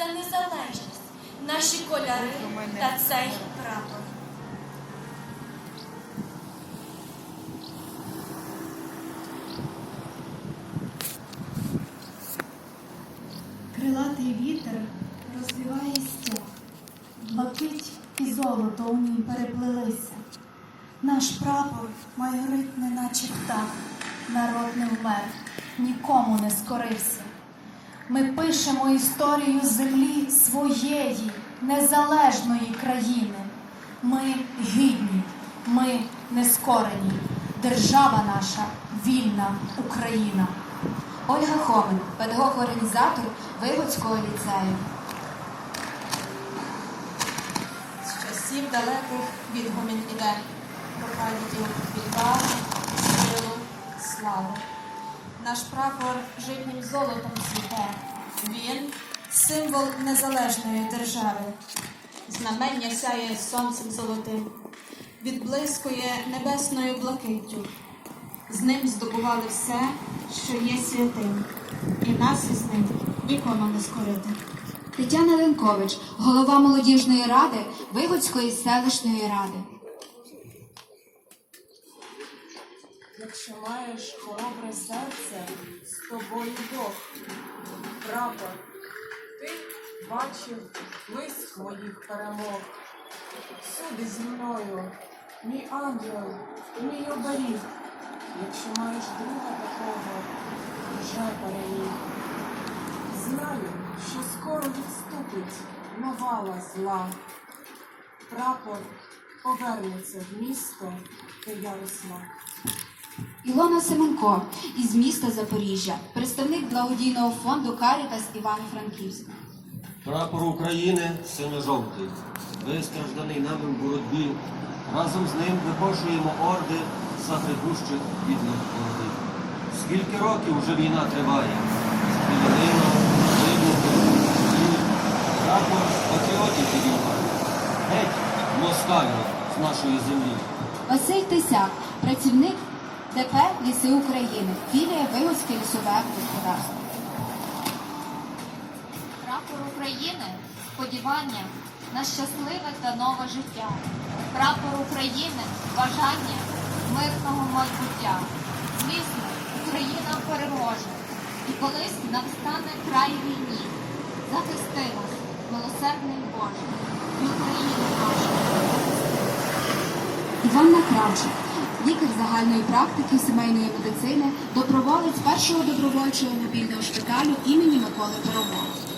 за незалежність, наші кольори та цей прапор. Крилатий вітер розвіває стяг, блакить і золото у ній переплелися. Наш прапор майорить, неначе птах, народ не вмер, нікому не скорився. Ми пишемо історію землі своєї незалежної країни. Ми гідні, ми нескорені. Держава наша вільна Україна. Ольга Хомин, педагог-організатор Вигодського ліцею. З часів далеких відгомін іде про прадідів відвагу, силу, славу. Наш прапор житнім золотом цвіте. Він символ незалежної держави. Знамення сяє сонцем золотим, відблискує небесною блакиттю. З ним здобували все, що є святим, і нас із ним нікому не скорити. Тетяна Ленкович, голова молодіжної ради Вигодської селищної ради. Якщо маєш хоробре серце, з тобою Бог. Прапор, ти бачив блиск моїх перемог. Всюди зі мною, мій ангел, мій оберіг. Якщо маєш друга такого, вже переміг. Знаю, що скоро відступить навала зла. Прапор повернеться в місто, де я росла. Ілона Семенко із міста Запоріжжя, представник благодійного фонду Карітас Івано-Франківськ. Прапор України синьо-жовтий, вистражданий нами в боротьбі. Разом з ним випошуємо орди загребущих бідних ворогів. Скільки років вже війна триває? Стрілянина, вибухи, прапор патріотів підіймає. Геть, москалів з нашої землі. Василь Тисяк, працівник ДП Ліси України, філія Вигодське лісове господарство. Прапор України сподівання на щасливе та нове життя. Прапор України бажання мирного майбуття. Звісно, Україна переможе. І колись навстане край війні. Захисти нас, милосердний Боже, і Україну нашу. Іванна Кравчик, лікар загальної практики сімейної медицини, доброволець першого добровольчого мобільного шпиталю імені Миколи Перо.